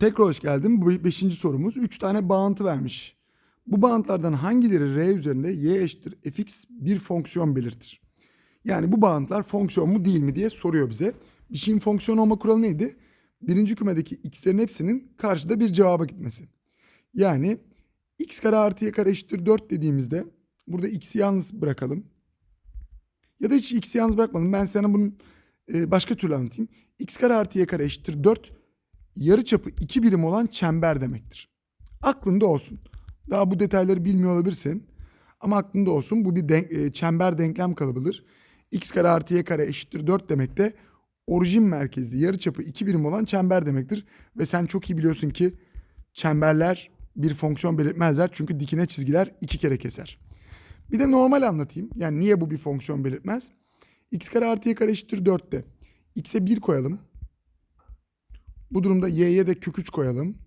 Tekrar hoş geldin. Bu beşinci sorumuz. Üç tane bağıntı vermiş. Bu bağıntılardan hangileri R üzerinde y eşittir fx bir fonksiyon belirtir? Yani bu bağıntılar fonksiyon mu değil mi diye soruyor bize. Bir şeyin fonksiyon olma kuralı neydi? Birinci kümedeki x'lerin hepsinin karşıda bir cevaba gitmesi. Yani x kare artı y kare eşittir 4 dediğimizde burada x'i yalnız bırakalım. Ya da hiç x'i yalnız bırakmadım. Ben sana bunun e, başka türlü anlatayım. x kare artı y kare eşittir 4 yarıçapı 2 birim olan çember demektir. Aklında olsun. Daha bu detayları bilmiyor olabilirsin. Ama aklında olsun bu bir denk- e, çember denklem kalıbıdır. x kare artı y kare eşittir 4 demek de orijin merkezli yarıçapı 2 birim olan çember demektir. Ve sen çok iyi biliyorsun ki çemberler bir fonksiyon belirtmezler. Çünkü dikine çizgiler iki kere keser. Bir de normal anlatayım. Yani niye bu bir fonksiyon belirtmez? x kare artı y kare eşittir 4'te. x'e 1 koyalım. Bu durumda y'ye de kök 3 koyalım.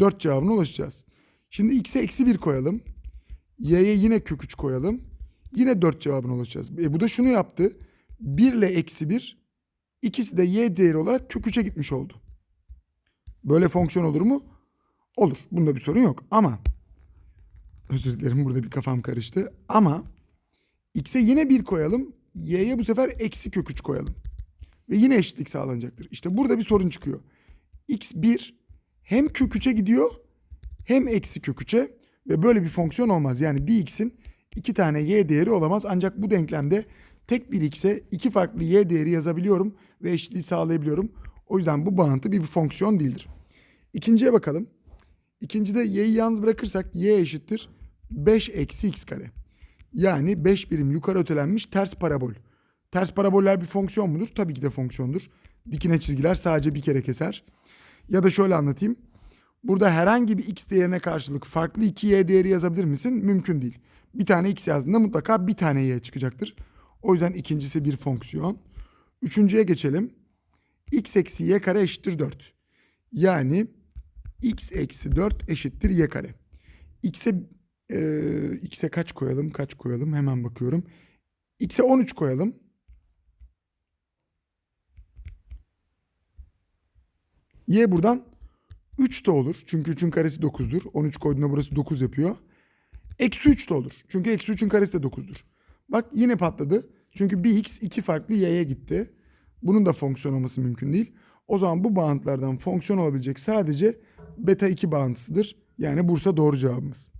4 cevabına ulaşacağız. Şimdi x'e eksi 1 koyalım. y'ye yine kök 3 koyalım. Yine 4 cevabına ulaşacağız. E bu da şunu yaptı. 1 ile eksi 1 ikisi de y değeri olarak kök 3'e gitmiş oldu. Böyle fonksiyon olur mu? Olur. Bunda bir sorun yok. Ama özür dilerim burada bir kafam karıştı. Ama x'e yine 1 koyalım. y'ye bu sefer eksi kök 3 koyalım. Ve yine eşitlik sağlanacaktır. İşte burada bir sorun çıkıyor. x1 hem kök 3'e gidiyor hem eksi kök 3'e ve böyle bir fonksiyon olmaz. Yani bir x'in iki tane y değeri olamaz. Ancak bu denklemde tek bir x'e iki farklı y değeri yazabiliyorum ve eşitliği sağlayabiliyorum. O yüzden bu bağıntı bir, bir fonksiyon değildir. İkinciye bakalım. İkincide y'yi yalnız bırakırsak y eşittir 5 eksi x kare. Yani 5 birim yukarı ötelenmiş ters parabol. Ters paraboller bir fonksiyon mudur? Tabii ki de fonksiyondur. Dikine çizgiler sadece bir kere keser. Ya da şöyle anlatayım. Burada herhangi bir x değerine karşılık farklı iki y değeri yazabilir misin? Mümkün değil. Bir tane x yazdığında mutlaka bir tane y çıkacaktır. O yüzden ikincisi bir fonksiyon. Üçüncüye geçelim. x eksi y kare eşittir 4. Yani x eksi 4 eşittir y kare. x'e e, x'e kaç koyalım? Kaç koyalım? Hemen bakıyorum. x'e 13 koyalım. Y buradan 3 de olur. Çünkü 3'ün karesi 9'dur. 13 koyduğunda burası 9 yapıyor. Eksi 3 de olur. Çünkü eksi 3'ün karesi de 9'dur. Bak yine patladı. Çünkü bir x iki farklı y'ye gitti. Bunun da fonksiyon olması mümkün değil. O zaman bu bağıntılardan fonksiyon olabilecek sadece beta 2 bağıntısıdır. Yani Bursa doğru cevabımız.